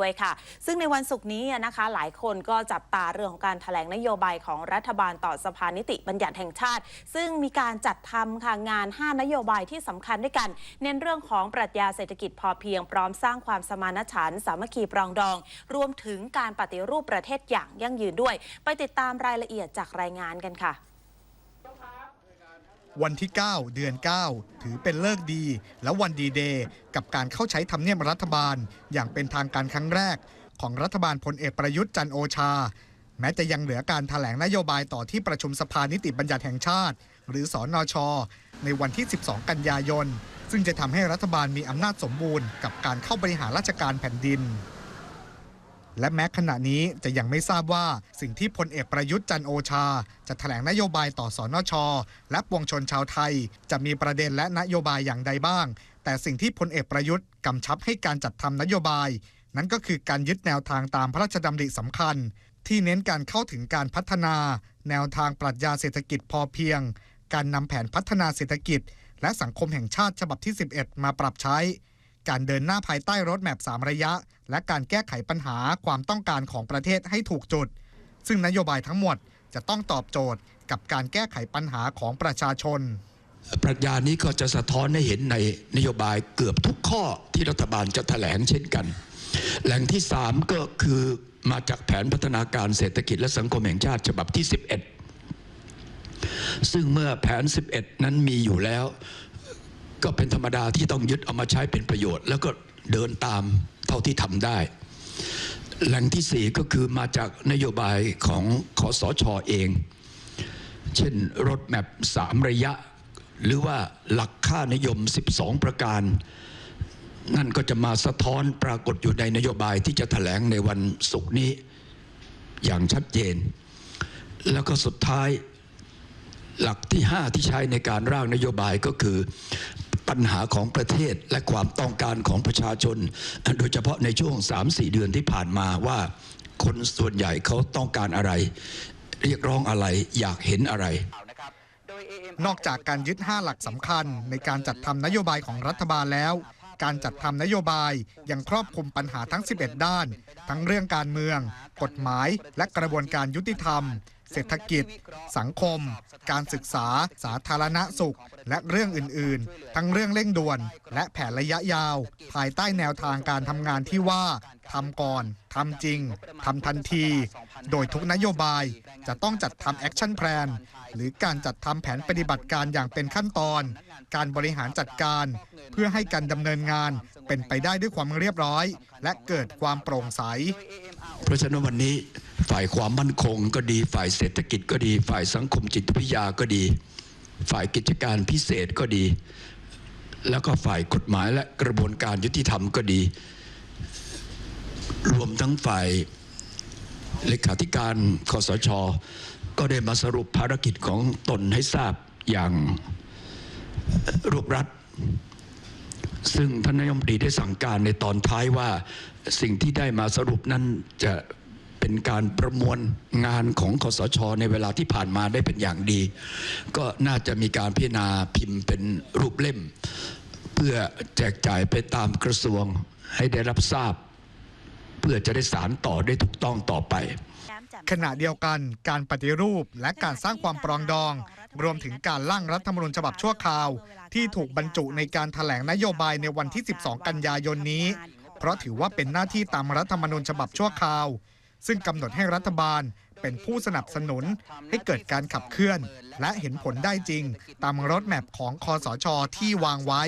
ด้วยค่ะ ซึ่งในวันศุกร์นี้นะคะหลายคนก็จับตาเรื่องของการแถลงนโยบายของรัฐบาลต่อสภานิติบัญญัติแห่งชาติ ซึ่งมีการจัดทำค่ะงาน 5 นโยบายที่สำคัญด้วยกัน เน้นเรื่องของปรัชญาเศรษฐกิจพอเพียง พร้อมสร้างความสมานฉันท์สามัคคีปรองดอง รวมถึงการปฏิรูปประเทศอย่างยั่งยืนด้วย ไปติดตามรายละเอียดจากรายงานกันค่ะ วันที่ 9 เดือน 9 ถือเป็นเลิกดี และวันดีเดย์กับการเข้าใช้ทำเนียบรัฐบาล อย่างเป็นทางการครั้งแรก ของรัฐบาลพลเอกประยุทธ์จันโอชา แม้จะยังเหลือการถแถลงนโยบายต่อที่ประชุมสภานิติบัญญัติแห่งชาติ หรือสอนอชในวันที่ 12 กันยายน ซึ่งจะทำให้รัฐบาลมีอำนาจสมบูรณ์กับการเข้าบริหารราชการแผ่นดิน และแม้ขณะนี้จะยังไม่ทราบว่าสิ่งที่พลเอกประยุทธ์จันโอชา จะแถลงนโยบายต่อสอนช และปวงชนชาวไทย จะมีประเด็นและนโยบายอย่างใดบ้าง แต่สิ่งที่พลเอกประยุทธ์กำชับให้การจัดทำนโยบาย นั้นก็คือการยึดแนวทางตามพระราชดำริสำคัญ ที่เน้นการเข้าถึงการพัฒนา แนวทางปรัชญาเศรษฐกิจพอเพียง การนำแผนพัฒนาเศรษฐกิจ และสังคมแห่งชาติฉบับที่ 11 มาปรับใช้ การเดินหน้าภายใต้รถแมพ3 ระยะ และการแก้ไขปัญหาความต้องการของประเทศให้ถูกจุด ซึ่งนโยบายทั้งหมดจะต้องตอบโจทย์กับการแก้ไขปัญหาของประชาชน ปรัชญานี้ก็จะสะท้อนให้เห็นในนโยบายเกือบทุกข้อที่รัฐบาลจะแถลงเช่นกัน แหล่งที่ 3 ก็คือมาจากแผนพัฒนาการเศรษฐกิจและสังคมแห่งชาติฉบับที่ 11 ซึ่งเมื่อแผน 11 นั้นมีอยู่แล้ว ก็เป็นธรรมดาที่ต้องยึดเอามาใช้เป็นประโยชน์ แล้วก็เดินตามเท่าที่ทำได้ แหล่งที่ 4 ก็คือมาจากนโยบายของคอสชเอง เช่นรถแมพสามระยะ หรือว่าหลักค่านิยม 12 ประการ นั่นก็จะมาสะท้อนปรากฏอยู่ในนโยบายที่จะแถลงในวันศุกร์นี้อย่างชัดเจน แล้วก็สุดท้ายหลักที่ 5 ที่ใช้ในการร่างนโยบายก็คือ ปัญหาของประเทศและความต้องการของประชาชน โดยเฉพาะในช่วง 3-4 เดือนที่ผ่านมาว่าคนส่วนใหญ่เขาต้องการอะไร เรียกร้องอะไรอยากเห็นอะไร นอกจากการยึด 5 หลักสำคัญในการจัดทำนโยบายของรัฐบาลแล้ว การจัดทำนโยบายยังครอบคลุมปัญหาทั้ง 11 ด้าน ทั้งเรื่องการเมือง กฎหมาย และกระบวนการยุติธรรม เศรษฐกิจ สังคม การศึกษา สาธารณสุข และเรื่องอื่น ๆ ทั้งเรื่องเร่งด่วน และแผนระยะยาว ภายใต้แนวทางการทำงานที่ว่าทำก่อนทำจริงทำทันที โดยทุกนโยบายจะต้องจัดทำแอคชั่นแพลนหรือการจัดทำแผนปฏิบัติการอย่างเป็นขั้นตอน การบริหารจัดการ เพื่อให้การดำเนินงานเป็นไปได้ด้วยความเรียบร้อย และเกิดความโปร่งใส เพราะฉะนั้นวันนี้ฝ่ายความมั่นคงก็ดีฝ่ายเศรษฐกิจก็ดี ฝ่ายสังคมจิตวิทยาก็ดี ฝ่ายกิจการพิเศษก็ดี แล้วก็ฝ่ายกฎหมายและกระบวนการยุติธรรมก็ดี รวมทั้งฝ่ายเลขาธิการคอสช ก็ได้มาสรุปภารกิจของตนให้ทราบอย่างรวบรัดซึ่งท่านนายกรัฐมนตรีได้สั่งการในตอนท้ายว่าสิ่งที่ได้มาสรุปนั้นจะ เป็นการประมวลงานของคอสช ในเวลาที่ผ่านมาได้เป็นอย่างดี ก็น่าจะมีการพิจารณาพิมพ์เป็นรูปเล่ม เพื่อแจกจ่ายไปตามกระทรวงให้ได้รับทราบ เพื่อจะได้สารต่อได้ถูกต้องต่อไปขณะเดียวกันการปฏิรูปและการสร้างความปรองดอง รวมถึงการร่างรัฐธรรมนูญฉบับชั่วคราว ที่ถูกบรรจุในการถแถลงนโยบายในวันที่ 12 กันยายนนี้ เพราะถือว่าเป็นหน้าที่ตามรัฐธรรมนูญฉบับชั่วคราว ซึ่งกำหนดให้รัฐบาลเป็นผู้สนับสนุนให้เกิดการขับเคลื่อน และเห็นผลได้จริง ตามรถแมพของคอสชที่วางไว้